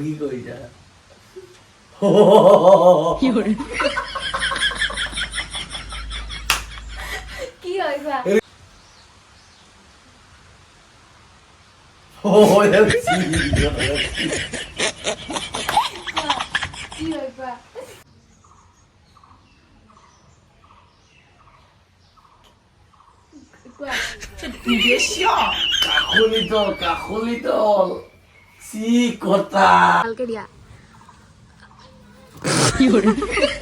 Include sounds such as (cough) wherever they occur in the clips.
কি কৰিছা কি কোৱা কি হয় কোৱা কোৱা কাষলি তল Sí, corta. (laughs)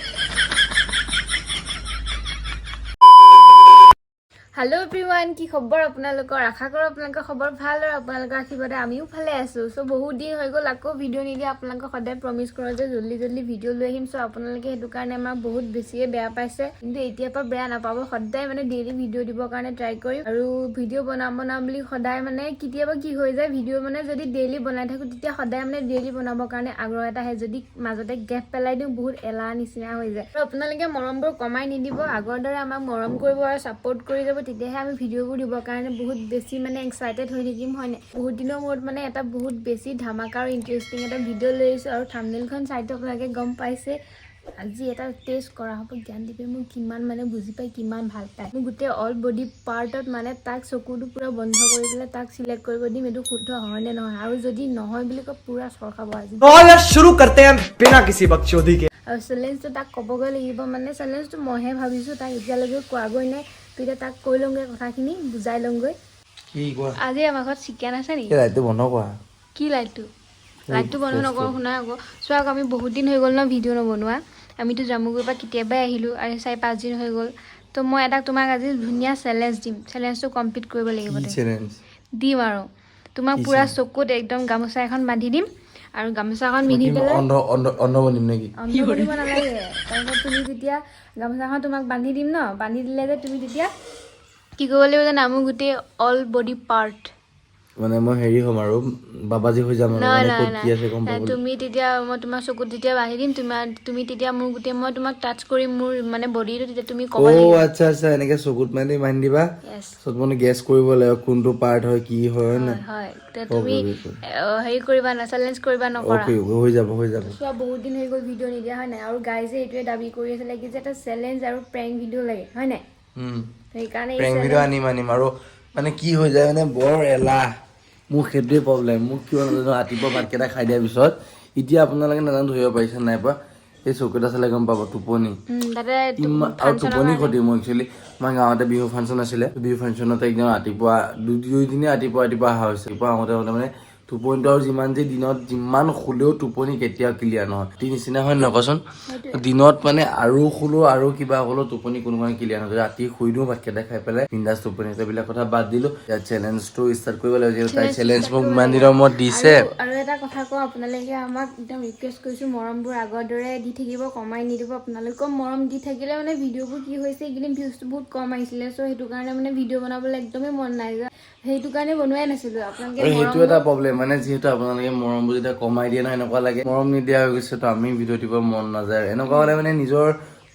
হেল্ল' এভৰিৱান কি খবৰ আপোনালোকৰ? আশা কৰোঁ আপোনালোকৰ খবৰ ভাল আৰু আপোনালোকৰ আশীৰ্বাদে আমিও ভালে আছোঁ। চ' বহুত দিন হৈ গ'ল আকৌ ভিডিঅ' নিদিয়ে আপোনালোকক সদায় প্ৰমিছ কৰোঁ যে জল্দি জল্দি ভিডিঅ' লৈ আহিম। চ' আপোনালোকে সেইটো কাৰণে আমাক বহুত বেছিয়ে বেয়া পাইছে। কিন্তু এতিয়াৰ পৰা বেয়া নাপাব সদায় মানে ডেইলি ভিডিঅ' দিবৰ কাৰণে ট্ৰাই কৰিম আৰু ভিডিঅ' বনাম বনাম বুলি সদায় মানে কেতিয়াবা কি হৈ যায় ভিডিঅ' মানে যদি ডেইলি বনাই থাকোঁ তেতিয়া সদায় মানে ডেইলি বনাবৰ কাৰণে আগ্ৰহ এটা আহে। যদি মাজতে গেপ পেলাই দিওঁ বহুত এলাহ নিচিনা হৈ যায়। আৰু আপোনালোকে মৰমবোৰ কমাই নিদিব আগৰ দৰে আমাক মৰম কৰিব আৰু ছাপৰ্ট কৰি যাব तैयार भिडिओ दुरे बहुत बेसि मैं एक्साइटेड होम है बहुत दिनों मूर मैं बहुत बेसि धामा और इंटरेस्टिंग भिडिओ लैस और थामनेल चाय लगे गम पासे आज एट टेस्ट कर ज्ञान दीपे मैं कि मैं बुझी पा कि भल पाए मैं गोटे अल बडी पार्टत मैं तक तो पूरा बंध कर पे तक सिलेक्ट कर दीम यू शुद्ध है ने ना और जो नी कूरा शुरू करते हैं बिना किसी बक्चोदी और चेलेज तो तक कब गए लगे मैं चेलेज तो मैं भाई तक इतना क्या गई ना তো তাক কৈ লওঁগৈ কথাখিনি বুজাই লওঁগৈ। আজি আমাৰ ঘৰত চিকেন আছে নেকি লাইটটো বন্ধ কৰা। কি লাইটটো? লাইটটো বন্ধ নকৰোঁ শুনা আকৌ। চোৱা আকৌ আমি বহুত দিন হৈ গ'ল ন ভিডিঅ' নবনোৱা। আমিতো জামুগুৰিৰ পৰা কেতিয়াবাই আহিলোঁ আৰু চাৰি পাঁচদিন হৈ গ'ল। তো মই এটা তোমাক আজি ধুনীয়া চেলেঞ্জ দিম। চেলেঞ্জটো কমপ্লিট কৰিব লাগিব দিম আৰু। তোমাক পূৰা চকুত একদম গামোচা এখন বান্ধি দিম। আৰু গামোচাখন পিন্ধি পেলাই তুমি যেতিয়া গামোচাখন তোমাক বান্ধি দিম ন? বান্ধি দিলে যে তুমি তেতিয়া কি কৰিব লাগিব জানা? মোৰ গোটেই অল বডি পাৰ্ট মানে মই হেৰি হ'ম আৰু বাবাজী হৈ যাম আৰু মানে ক'ত কি আছে গম তুমি তেতিয়া মই তোমাৰ চকুত যেতিয়া বান্ধি দিম তোমাৰ তুমি তেতিয়া মোৰ গোটেই মই তোমাক টাচ কৰিম মোৰ মানে বডিটো তেতিয়া তুমি ক'ব অ লাগিব। আচ্ছা আচ্ছা এনেকে চকুত মানে বান্ধি দিবা। চত মানে গেছ কৰিব লাগিব কোনটো পাৰ্ট হয় কি হয় হয় তুমি হেৰি কৰিবা না চেলেঞ্জ কৰিবা নকৰা। অ'কে হৈ যাব হৈ যাব। চোৱা বহুত দিন হৈ গ'ল ভিডিঅ' নিদিয়া হয় নাই? আৰু গাইজে এইটোৱে দাবী কৰি আছিলে কি যে এটা চেলেঞ্জ আৰু প্ৰেংক ভিডিঅ' লাগে হয় নাই? সেইকাৰণে এই প্ৰেং challenge- ভিডিঅ' আনিম আনিম। আৰু মানে কি হৈ যায় মানে বৰ এলাহ। মোৰ সেইটোৱে প্ৰব্লেম মোক কিয় নাজানো ৰাতিপুৱা ভাতকেইটা খাই দিয়াৰ পিছত এতিয়া আপোনালোকে নাজানো ধৰিব পাৰিছে নাই পৰা এই চকুটা চালে গম পাব টোপনি। আৰু টোপনি ক্ষতি মোৰ একচুৱেলি আমাৰ গাঁৱতে বিহু ফাংচন আছিলে বিহু ফাংচনতে একদম ৰাতিপুৱা দুই দুইদিনে ৰাতিপুৱা ৰাতিপুৱা অহা হৈছে ৰাতিপুৱা আহোঁতে আহোঁতে মানে টোপনিটো আৰু যিমান যে দিনত যিমান শুলেও টোপনি কেতিয়াও ক্লিয়াৰ নহয়। তি নিচিনা হয় নহয় কচোন দিনত মানে আৰু শুলো আৰু কিবা হ'লেও টোপনি কোনো কাৰণে ক্লিয়াৰ নহয়। ৰাতি শুই দিওঁ ভাতকেইটা খাই পেলাই বিন্দাছ টোপনি সেইবিলাক কথা বাদ দিলো। চেলেঞ্জটো ষ্টাৰ্ট কৰিব লাগিব যিহেতু তাই চেলেঞ্জ মোক ইমান দিনৰ মূৰত দিছে। আৰু- এটা কথা কওঁ আপোনালোকে আমাক একদম ৰিকুৱেষ্ট কৰিছোঁ মৰমবোৰ আগৰ দৰে দি থাকিব কমাই নিদিব। আপোনালোকক মৰম দি থাকিলে মানে ভিডিঅ'বোৰ কি হৈছে এইকেইদিন ভিউজটো বহুত কম আহিছিলে। চ' সেইটো কাৰণে মানে ভিডিঅ' বনাবলৈ একদমেই মন নাই। যোৱা সেইটো কাৰণে বনোৱাই নাছিলোঁ আপোনালোকে সেইটো এটা প্ৰব্লেম মানে যিহেতু আপোনালোকে মৰমবোৰ যেতিয়া কমাই দিয়ে ন এনেকুৱা লাগে। মৰম নিদিয়া হৈ গৈছে তো আমি ভিডিঅ' দিব মন নাযায়। এনেকুৱা হ'লে মানে নিজৰ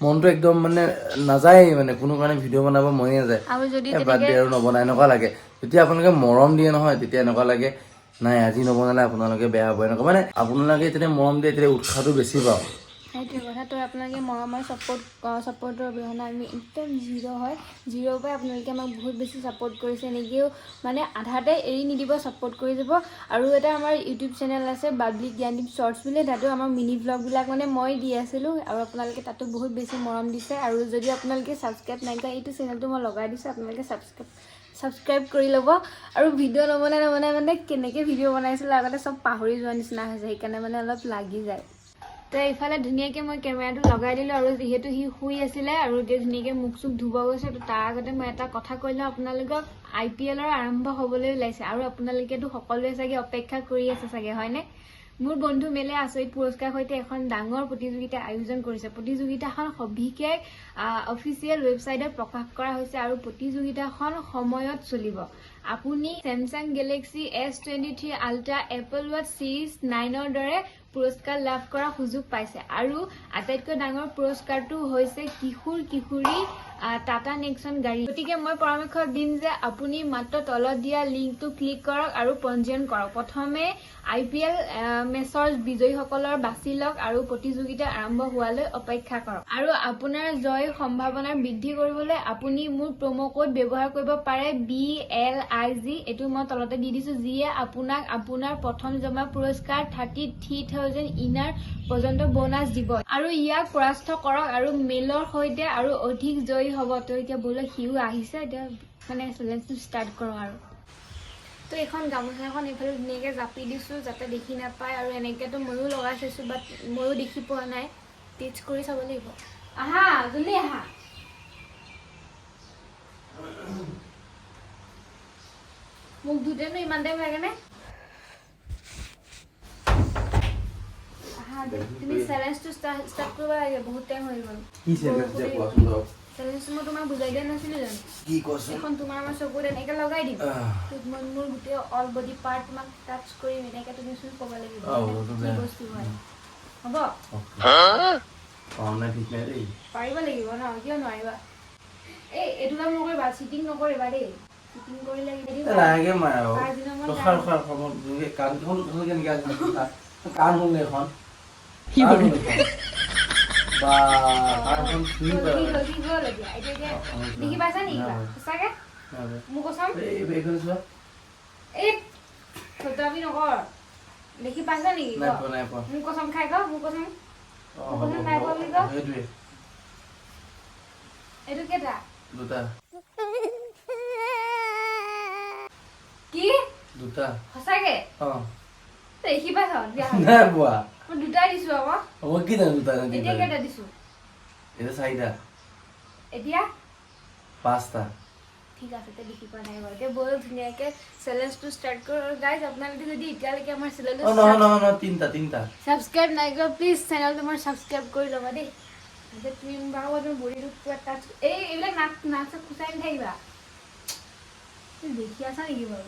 মনটো একদম মানে নাযায়েই মানে কোনো কাৰণে ভিডিঅ' বনাব মনে নাযায়। আৰু যদি বাদ দিয়ে আৰু নবনাই এনেকুৱা লাগে। যেতিয়া আপোনালোকে মৰম দিয়ে নহয় তেতিয়া এনেকুৱা লাগে নাই আজি নবনালে আপোনালোকে বেয়া হ'ব এনেকুৱা। মানে আপোনালোকে যেতিয়া মৰম দিয়ে তেতিয়া উৎসাহটো বেছি পাওঁ। সেইটোৱে কথাটো আপোনালোকে মৰমৰ ছাপৰ্ট ছাপৰ্টৰ অবিহনে আমি একদম জিৰ' হয়। জিৰ'ৰ পৰাই আপোনালোকে আমাক বহুত বেছি ছাপৰ্ট কৰিছে। এনেকৈও মানে আধাতে এৰি নিদিব ছাপৰ্ট কৰি যাব। আৰু এটা আমাৰ ইউটিউব চেনেল আছে বাবলি জ্ঞানদীপ শ্বৰ্টছ বুলি। তাতো আমাৰ মিনি ব্লগবিলাক মানে মই দি আছিলোঁ। আৰু আপোনালোকে তাতো বহুত বেছি মৰম দিছে। আৰু যদি আপোনালোকে ছাবস্ক্ৰাইব নাই কৰা এইটো চেনেলটো মই লগাই দিছোঁ। আপোনালোকে ছাবস্ক্ৰাইব ছাবস্ক্ৰাইব কৰি ল'ব। আৰু ভিডিঅ' নবনাই নবনাই মানে কেনেকৈ ভিডিঅ' বনাইছিলোঁ আগতে চব পাহৰি যোৱা নিচিনা হৈছে। সেইকাৰণে মানে অলপ লাগি যায়। তো ইফালে ধুনীয়াকৈ মই কেমেৰাটো লগাই দিলোঁ আৰু যিহেতু সি শুই আছিলে আৰু এতিয়া ধুনীয়াকৈ মুখ চুখ ধুব গৈছে তো তাৰ আগতে মই এটা কথা কৈ লওঁ আপোনালোকক আই পি এলৰ আৰম্ভ হ'বলৈ ওলাইছে আৰু আপোনালোকেতো সকলোৱে চাগে অপেক্ষা কৰি আছে চাগে হয়নে? মোৰ বন্ধু মেলে আচৰিত পুৰস্কাৰ সৈতে এখন ডাঙৰ প্ৰতিযোগিতা আয়োজন কৰিছে। প্ৰতিযোগিতাখন সবিশেষ অফিচিয়েল ৱেবছাইটত প্ৰকাশ কৰা হৈছে আৰু প্ৰতিযোগিতাখন সময়ত চলিব। আপুনি Samsung galaxy S twenty three ultra apple what series নাইনৰ দৰে পুৰস্কাৰ লাভ কৰাৰ সুযোগ পাইছে। আৰু আটাইতকৈ ডাঙৰ পুৰস্কাৰটো হৈছে কিশোৰ কিশোৰী টাটা নেক্সন গাড়ী। গতিকে মই পৰামৰ্শ দিম যে আপুনি মাত্ৰ তলত দিয়া লিংকটো ক্লিক কৰক আৰু পঞ্জীয়ন কৰক। প্ৰথমে আই পি এল মেচৰ বিজয়ীসকলৰ বাছি লওক আৰু প্ৰতিযোগিতা আৰম্ভ হোৱালৈ অপেক্ষা কৰক। আৰু আপোনাৰ জয় সম্ভাৱনা বৃদ্ধি কৰিবলৈ আপুনি মোৰ প্ৰম' কোড ব্যৱহাৰ কৰিব পাৰে বি এল আই জি। এইটো মই তলতে দি দিছো যিয়ে আপোনাক আপোনাৰ প্ৰথম জমা পুৰস্কাৰ থাৰ্টি থ্ৰী থাউজেণ্ড ইনাৰ পৰ্যন্ত বোনাছ দিব। আৰু ইয়াক পৰাস্ত কৰক আৰু মেইলৰ সৈতে আৰু অধিক জয়ী হ'ব। তো এতিয়া বোলে সিও আহিছে এতিয়া মানে চেলেঞ্জটো ষ্টাৰ্ট কৰোঁ আৰু। তো এইখন গামোচাখন এইফালে ধুনীয়াকৈ জাপি দিছোঁ যাতে দেখি নাপায় আৰু এনেকৈতো ময়ো লগাই চাইছোঁ বাট ময়ো দেখি পোৱা নাই। টিচ কৰি চাব লাগিব। আহা জল্দি আহা। মোক ধুতেনো ইমান টাইম লাগেনে তুমি চেলেঞ্জটো ষ্টাৰ্ট কৰিব লাগে বহুত টাইম হৈ গ'ল কি চেলেঞ্জ যে কোৱাচোন বাৰু চেলেঞ্জটো মই তোমাক বুজাই দিয়া নাছিলোঁ জানো কি কোৱাচোন এখন তোমাৰ আমাৰ চকুত এনেকৈ লগাই দিম মই মোৰ গোটেই অল বডি পাৰ্ট তোমাক টাচ কৰিম এনেকৈ তুমি চোন ক'ব লাগিব কি। বস্তু হয় হ'ব পাৰিব লাগিব ন কিয় নোৱাৰিবা এই এইটো কাম নকৰিবা চিটিং নকৰিবা দেই চিটিং কৰিলে মই কেনেকে কাণ শুন এখন দেখি পাইছা নেকি সঁচাকে? মোক এই নকৰ। দেখি পাইছা নেকি মোক খাই ক মোক মোক নাই পোৱা বুলি। এইটো কেইটা? দুটা। কি? দুটা। সঁচাকে? অ। দেখি পাইছ? দিয়া। নাই পোৱা। দুটাই দিছো কি দুটা? এতিয়া কেইটা দিছো? এতিয়া চাৰিটা। এতিয়া? পাঁচটা। ঠিক আছে দেখি পোৱা নাই বাৰু। ধুনীয়াকৈ চেলেঞ্জটো ষ্টাৰ্ট কৰোঁ গাইজ আপোনালোকে যদি এতিয়ালৈকে আমাৰ নহয় নহয় নহয় তিনিটা তিনিটা। ছাবস্ক্ৰাইব নাই কৰা প্লিজ চেনেলটো মোৰ ছাবস্ক্ৰাইব কৰি ল'বা দেই। এতিয়া তুমি বাৰু তুমি বডিটো পুৰা টাচ এই এইবিলাক নাচ নাচ খুচাই নাথাকিবা। দেখি আছা নেকি বাৰু?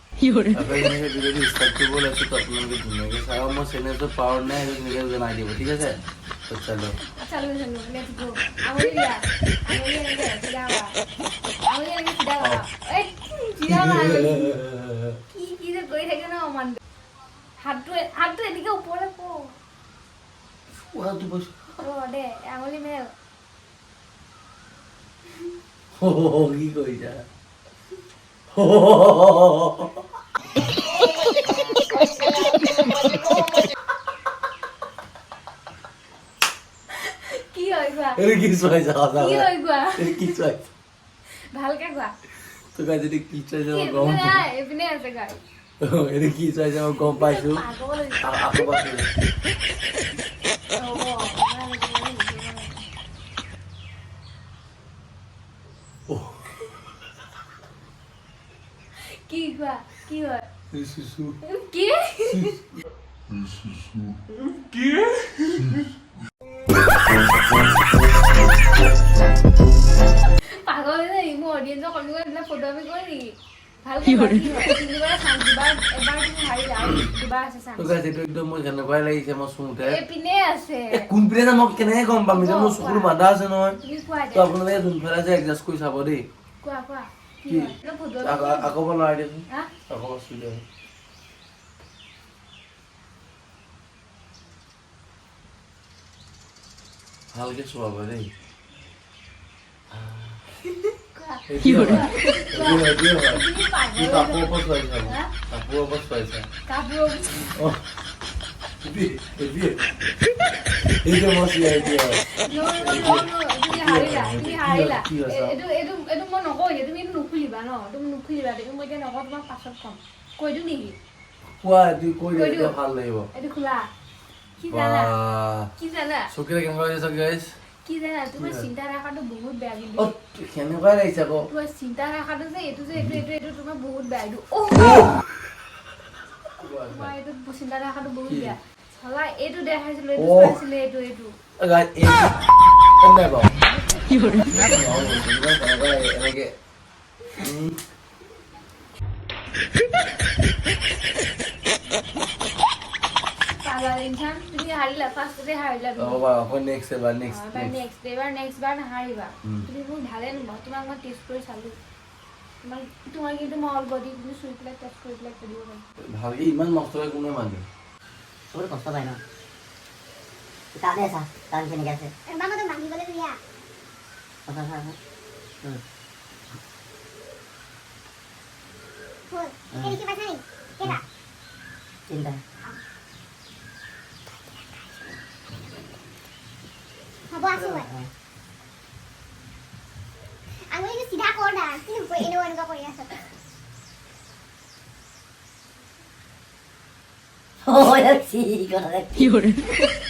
দিব ঠিক আছে? তো চলো। চালু চালু লেটস গো আঙুলি দিয়া আঙুলি এনেকে চিধা কৰা আঙুলি এনেকে চিধা কৰা এই চিধা কৰা কি কি যে কৰি থাকে ন মান হাতটো হাতটো এনেকে ওপৰলে ক উহাটো বস্তু ৰ দে আঙুলি মেল। কি কৰিছা কি কোৱা? এইটো কি ভালকে কি গম আছে গাই এইটো কি চোৱাইছা মই গম পাইছোঁ। পাগল। ¿Qué hijo? ¿Qué hijo? Es eso. ¿Qué? Es eso. ¿Qué? পাগল যে এইবিলাক ফটো আমি নেকি কোনফালে যে কেনেকে গম পাম এতিয়া মোৰ চকুৰ বাধা আছে নহয় আপোনালোকে যোনফালে যে এডজাষ্ট কৰি চাব দেই কোৱা কোৱা কি কি? হয়? এইটো ফটো আকৌ আকৌ এবাৰ লৰাই দিয়কচোন হা? আকৌ এবাৰ চুই দিয়ক ভালকে চুৱাব দেই কোৱা। এইটোৱে হয়। কি এইটোৱে, এইটোৱে। এইটোৱে মই চুৱা, এইটোৱে হয়। No, no, no, no, তুমি হাৰিলা, তুমি হাৰিলা। কি হৈছে? এ- এইটো- এইটো- এইটো মই নকওঁ এতিয়া, তুমি এইটো নুখুলিবা ন? তুমি নুখুলিবা, এইটো মই এতিয়া নকওঁ, তোমাক পাছত ক'ম। কৈ দিওঁ নেকি? কোৱা, এইটো কৈ দিয়া, কৈ দিওঁ। তেতিয়া ভাল লাগিব এইটো খোলা। কি জানা? বাহ। কি জানা? চকুৰে কেনেকুৱা লাগিছে guys? কি জানা? তোমাৰ কি হয়? চিন্তা ধাৰাটো বহুত বেয়া কিন্তু। অ, কেনেকুৱাই লাগিছে আকৌ তোমাৰ চিন্তা ধাৰাটো যে এইটো যে এইটো এইটো এইটো তোমাৰ বহুত বেয়া এইটো অ' এইটো চিন্তা দেখাটো বহুত কি? বেয়া চলা এইটো দেখাইছিলো এইটো অ'। চলাইছিলে এইটো এইটো ইনচান তুমি তুমি নেক্সট নেক্সট নেক্সট নেক্সট মোক ভালে নোপোৱা তোমাক মই টেষ্ট কৰি চালো তোমাক তোমাৰ কিন্তু মই অল বডি চুই পেলাই টেষ্ট কৰি পেলাই কৰিব পাৰিম ভালকে ইমান নষ্টকে কোনে মানে বহুত কষ্ট পায় ন? তাতে কেনেকৈ আছে? কথা চা চা। উম। হ'ল এতিয়া দেখি পাইছা নেকি কেইটা তিনিটা হ'ব আছো মই আঙুলিটো চিধা কৰ দা কি হ'ব এনেও এনেকুৱা কৰি আছ Oh, ya sí, con la কি হ'ল কোৱা? কি হ'ল কোৱা? ঠিক আছে ওলাইছে কি হ'ল কোৱা?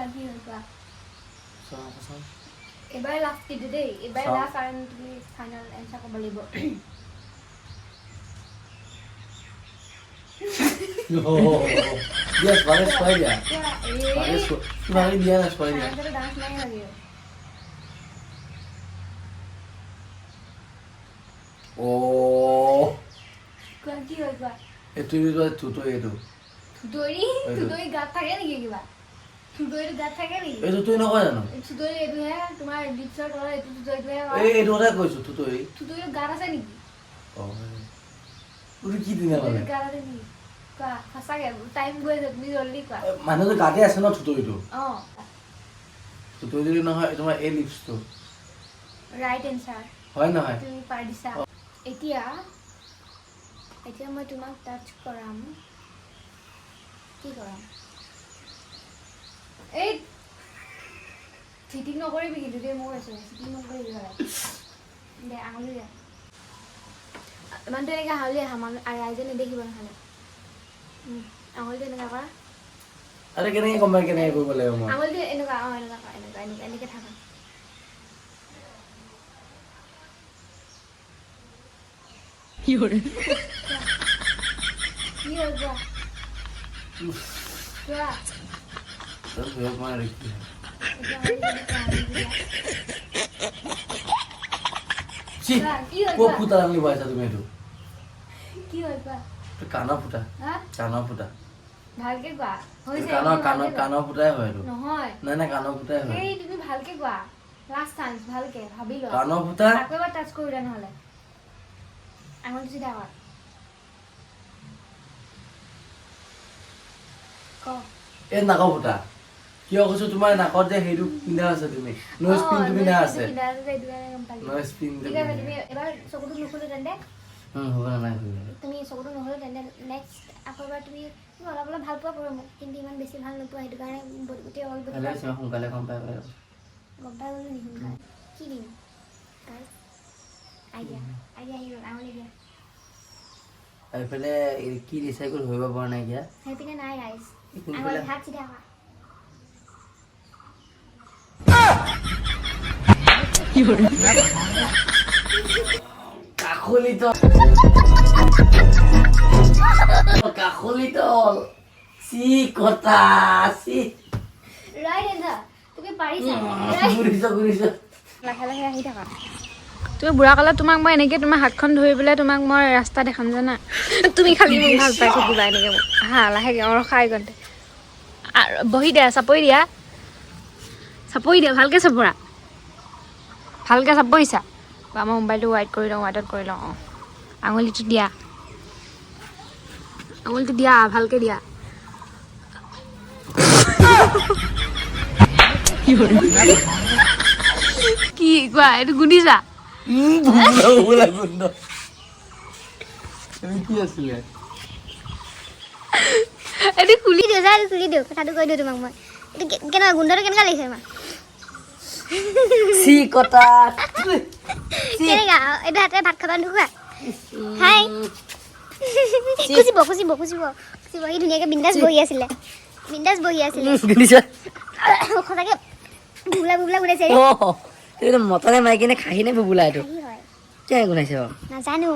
হ'ল কি হ'ল কোৱা কোৱা কি হ'ল কোৱা চাওঁ, চাওঁ। এবাৰ লাষ্ট কিন্তু দেই এবাৰ চাওঁ। লাষ্ট আৰু তুমি ফাইনেল এনচাৰ ক'ব লাগিব অ', দিয়া ছোৱালী ছোৱালী দিয়া কোৱা, ছোৱালী এই ছো- ছোৱালী দিয়া না ছোৱালী দিয়া ডান্সতে ডান্স নাই লাগে অ' কোৱা কি হ'ল কোৱা এইটো এইটো থুতো এইটো থুতৰি এইটো। এইটো তুই নকয় জানো? এইটো কথাই কৈছো কি দিনা মানে? মানুহটো গাতে আছে ন থুতৰিটো থুতৰি যদি নহয় তোমাৰ এই লিপছটো ৰাইট এনচাৰ হয় নহয়? তুমি পাৰ দিছা এতিয়া এতিয়া মই তোমাক টাচ কৰাম। কি কৰাম? এই চিটিং নকৰিবি কিন্তু দেই মোৰ আছে চিটিং নকৰিবি দে আঙুলি দে। ইমানটো এনেকৈ আঙুলি আহা মানুহ ৰাইজে নেদেখিব নহ'লে। আঙুলিটো এনেকুৱা কৰা। আৰে কেনেকে গম পাই কেনেকে কৰিব লাগিব মই? আঙুলিটো এনেকুৱা অঁ এনেকুৱা কৰা এনেকুৱা এনেকুৱা এনেকৈ থাকা। কি হ'ল? কি হয়। হ'ল কোৱা? ফুটা আনি পাইছা তুমি এইটো কি এইটো কাণৰ ফুটা হা কাণৰ ফুটা ভালকে কোৱা। হৈছে ভালকে কোৱা। কাণৰ ফুটাই হয় এইটো নহয়। নাই নাই কাণৰ ফুটাই হয়। সেই তুমি ভালকে কোৱা। লাষ্ট চান্স ভালকে ভাবি লোৱা কাণৰ ফুটা আকৌ এবাৰ টাচ কৰি দিয়া নহ'লে। আঙুলি চিধা কৰা ক। এই নাকৰ ফুটা কিয় কৈছো তোমাৰ নাকত যে সেইটো পিন্ধা আছে তুমি। নইজ পিন তুমি না আছে। নইজ পিন ঠিক আছে তুমি এবাৰ চকুটো নুখুলো তেন্তে। হ'ব নাই তুমি চকুটো নুখুলো তেন্তে নেক্সট আকৌ এবাৰ তুমি অলপ অলপ ভালো পোৱা বাৰু মোক কিন্তু ইমান বেছি ভালো নোপোৱা সেইটো কাৰণে গোটেই অল সোনকালে গম পাই পাই গম পাই গ'লো নেকি কি দিম? আইডিয়া আইডিয়া আহি গ'ল আঙুলি দিয়া। এইফালে এই কি ৰিচাইকেল কৰিব পৰা নাই এতিয়া? সেইপিনে নাই কোনফালে? আঙুলি হাত চিধা কৰা কাখলিত কাখলিত চি কটা চি ৰাইট এনচাৰ তুমি পাৰিছা লাহে আহি থাকা তুমি বুঢ়া কালত তোমাক মই এনেকৈ তোমাৰ হাতখন ধৰি পেলাই তোমাক মই ৰাস্তা দেখাম জানা? তুমি খালি মোক ভালো পাই থাকিবা এনেকৈ হা, লাহেকৈ অঁ ৰখা আৰু, বহি দিয়া, চাপৰি দিয়া। চাপৰি দিয়া, ভালকৈ চাপৰা। ভালকৈ চাপৰিছা বা মই মোবাইলটো ৱাইট কৰি লওঁ ৱাইটত কৰি লওঁ অঁ। আঙুলিটো দিয়া। আঙুলিটো দিয়া ভালকৈ দিয়া। কি কোৱা এইটো আছিলে? এইটো খুলি দিওঁ যা এইটো খুলি দিওঁ। কথাটো কৈ দিওঁ তোমাক মই। এইটো কে- কেনেকুৱা গোন্ধটো কেনেকুৱা লাগিছে তোমাৰ সি কটা কেনেকুৱা এইটো হাতে ভাত খাবা নোখোৱা হাই খুচিব খুচিব খুচিব খুচিব সি ধুনীয়াকৈ বিন্দাছ বহি আছিলে বিন্দাছ বহি আছিলে শুনিছ সঁচাকৈ ভুবলা ভুবলা ওলাইছে অ এইটো মতনে মাইকী নে খাহী নে বুবুলা এইটো কি হয় কিয় গুণাইছে বাৰু নাজানো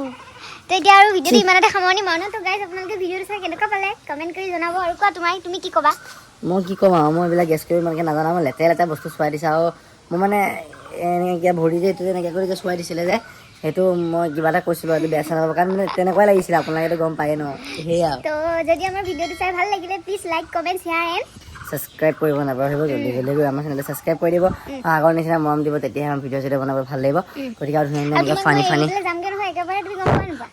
তো এতিয়া আৰু ভিডিঅ'টো ইমানতে সামৰণি মাৰো ন তো গাইজ আপোনালোকে ভিডিঅ'টো চাই কেনেকুৱা পালে কমেণ্ট কৰি জনাব আৰু কোৱা তোমাৰ তুমি কি ক'বা মই কি ক'ম আৰু মই এইবিলাক গেছ কৰিব ইমানকৈ নাজানো মই লেতেৰা লেতেৰা বস্তু চোৱাই দিছে আৰু মই মানে এনেকৈ ভৰি যে এইটো তেনেকৈ কৰি যে চোৱাই দিছিলে যে, সেইটো মই কিবা এটা কৈছিলোঁ আৰু বেয়া নাপাব কাৰণ মানে তেনেকুৱাই লাগিছিলে আপোনালোকেতো গম পায়ে ন। সেয়া। তো যদি আমাৰ ভিডিঅ'টো চাই ভালো লাগিলে please like comment share and subscribe কৰিব নাপাহৰিব জল্দি জল্দি কৰি আমাৰ চেনেলটো ছাবস্ক্ৰাইব কৰি দিব। আৰু আগৰ নিচিনা মৰম দিব তেতিয়াহে আমাৰ ভিডিঅ' চিডিঅ' বনাব ভালো লাগিব। গতিকে আৰু ধুনীয়া ধুনীয়া ফানি ফানি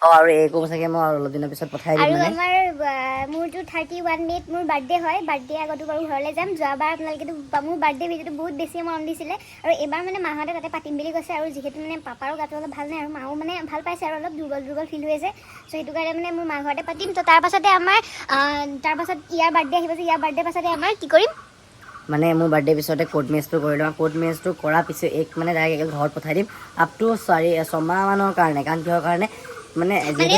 অঁ আৰু এইকো চাগে মই আৰু অলপ দিনৰ পিছত পঠাই দিম মানে। আমাৰ মোৰতো থাৰ্টি ওৱান মে'ত মোৰ বাৰ্থডে হয় বাৰ্থডে আগতো বাৰু ঘৰলৈ যাম। যোৱাবাৰ আপোনালোকেতো মোৰ বাৰ্থডে ভিডিঅ'টো বহুত বেছি মৰম দিছিলে। আৰু এইবাৰ মানে মাহঁতে তাতে পাতিম বুলি কৈছে আৰু যিহেতু মানে পাপাৰো গাটো অলপ ভালো নাই আৰু মাও মানে ভালো পাইছে আৰু অলপ দুৰ্বল দুৰ্বল ফিল হৈ আছে। চ' সেইটো কাৰণে মানে মোৰ মা ঘৰতে পাতিম। ত' তাৰ পাছতে আমাৰ আহ, তাৰ পাছত ইয়াৰ বাৰ্থডে আহিব যে ইয়াৰ বাৰ্থডে পাছতে আমাৰ কি কৰিম? মানে মোৰ বাৰ্থডে পিছতে মেচটো কৰি লওঁ। কোৰ্ট মেচটো কৰাৰ পিছত এক মানে ডাইৰেক্ট ঘৰত পঠাই দিম। আপ টু চাৰি ছমাহ মানৰ কাৰণে, কাৰণ কিহৰ কাৰণে? মানে মানে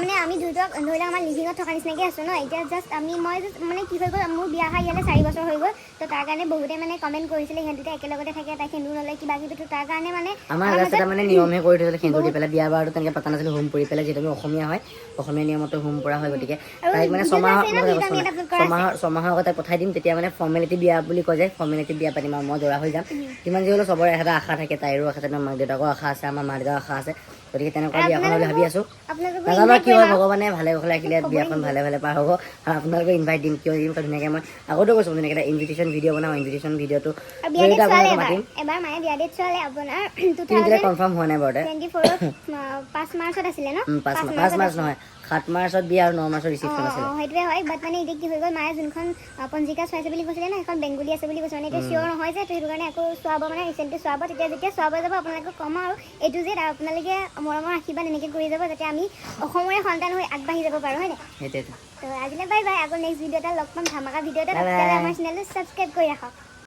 মানে আমি দুয়োটা ধৰি লওক আমাৰ লিভিঙত থকা নিচিনাকৈ আছোঁ ন এতিয়া জাষ্ট আমি মই মানে কি হৈ গ'ল মোৰ বিয়া অহা ইয়ালৈ চাৰি বছৰ হৈ গ'ল তো তাৰ কাৰণে বহুতে মানে কমেণ্ট কৰিছিলে সিহঁত একেলগতে থাকে তাই সেন্দুৰ নলয় কিবা কিবি তো তাৰ কাৰণে মানে আমাৰ আমাৰ মানে নিয়মহে কৰি থৈছিলে সেন্দুৰ দি পেলাই বিয়া বাৰটো তেনেকৈ পতা নাছিলোঁ হোম পৰি পেলাই যিহেতু আমি অসমীয়া হয় অসমীয়া নিয়মতো হোম পৰা হয় গতিকে তাইক মানে ছমাহৰ। ছমাহৰ ছমাহৰ আগতে পঠাই দিম তেতিয়া মানে ফৰ্মেলিটি বিয়া বুলি কয় যে ফৰ্মেলিটি বিয়া পাতিম আৰু মই দৰা হৈ যাম। যিমান যি হ'লেও চবৰে এটা আশা থাকে তাইৰো আশা থাকে মাক দেউতাকৰ আশা আছে আমাৰ মা দেউতাৰ আশা আছে। গতিকে তেনেকুৱা বিয়াখন বুলি ভাবি আছোঁ। নাজানো কি হয় ভগৱানে ভালে ভালে ৰাখিলে বিয়াখন ভালে ভালে পাৰ হ'ব। আৰু আপোনালোকে ইনভাইট দিম কিয় দিম ধুনীয়াকৈ মই আগতেও কৈছোঁ ধুনীয়াকৈ এটা ইনভিটেশ্যন ভিডিঅ' বনাওঁ ইনভিটেশ্যন ভিডিঅ'টো মাতিম। এবাৰ। বিয়া ডেট চোৱালে আপোনাৰ কনফাৰ্ম হোৱা নাই বাৰু পাঁচ মাৰ্চত আছিলে ন? পাঁচ মাৰ্চ। নহয়। সাত মাৰ্চত বিয়া আৰু ন মাৰ্চত ৰিচিপশ্যন আছিলে। সেইটোৱে হয় বাট মানে এতিয়া কি হৈ গ'ল মায়ে যোনখন পঞ্জিকা চোৱাইছে বুলি কৈছিলে ন সেইখন বেংগলী আছে বুলি কৈছে মানে এতিয়া চিয়'ৰ নহয় যে তো সেইটো কাৰণে আকৌ চোৱাব মানে ৰিচেণ্টলি চোৱাব তেতিয়া যেতিয়া চোৱাব যাব আপোনালোকক ক'ম আৰু এইটো যে আপোনালোকে মৰমৰ আশীৰ্বাদ এনেকৈ কৰি যাব যাতে আমি অসমৰে সন্তান হৈ আগবাঢ়ি যাব পাৰোঁ হয় নাই? সেইটোৱেতো তো আজিলৈ বাই বাই আকৌ নেক্সট ভিডিঅ' এটা লগ পাম ধামাকা ভিডিঅ' এটা আমাৰ চেনেলটো ছাবস্ক্ৰাইব কৰি ৰাখক।